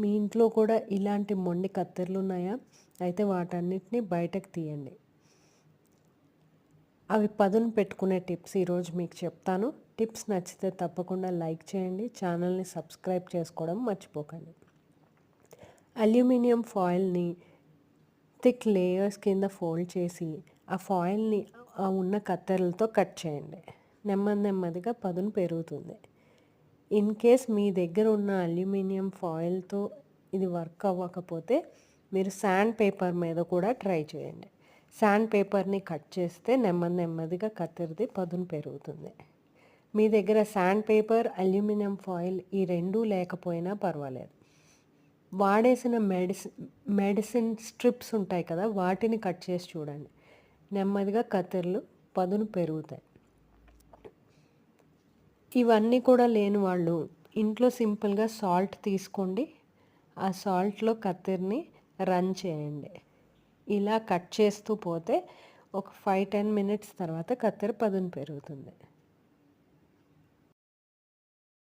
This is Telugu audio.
మీ ఇంట్లో కూడా ఇలాంటి మొండి కత్తెరలు ఉన్నాయా అయితే వాటన్నిటిని బయటకు తీయండి. అవి పదును పెట్టుకునే టిప్స్ ఈరోజు మీకు చెప్తాను. టిప్స్ నచ్చితే తప్పకుండా లైక్ చేయండి. ఛానల్ని సబ్స్క్రైబ్ చేసుకోవడం మర్చిపోకండి. అల్యూమినియం ఫాయిల్ని థిక్ లేయర్స్ కింద ఫోల్డ్ చేసి ఆ ఫాయిల్ని ఆ ఉన్న కత్తెరలతో కట్ చేయండి. నెమ్మది నెమ్మదిగా పదును పెరుగుతుంది. ఇన్ కేస్ మీ దగ్గర ఉన్న అల్యూమినియం ఫాయిల్తో ఇది వర్క్ అవ్వకపోతే మీరు శాండ్ పేపర్ మీద కూడా ట్రై చేయండి. శాండ్ పేపర్ని కట్ చేస్తే నెమ్మది నెమ్మదిగా కత్తిరిది పదును పెరుగుతుంది. మీ దగ్గర శాండ్ పేపర్ అల్యూమినియం ఫాయిల్ ఈ రెండూ లేకపోయినా పర్వాలేదు. వాడేసిన మెడిసిన్ మెడిసిన్ స్ట్రిప్స్ ఉంటాయి కదా వాటిని కట్ చేసి చూడండి. నెమ్మదిగా కత్తిరలు పదును పెరుగుతాయి. ఇవన్నీ కూడా లేని వాళ్ళు ఇంట్లో సింపుల్గా సాల్ట్ తీసుకోండి. ఆ సాల్ట్లో కత్తిరిని రన్ చేయండి. ఇలా కట్ చేస్తూ పోతే ఒక ఫైవ్ టెన్ మినిట్స్ తర్వాత కత్తెర పదును పెరుగుతుంది.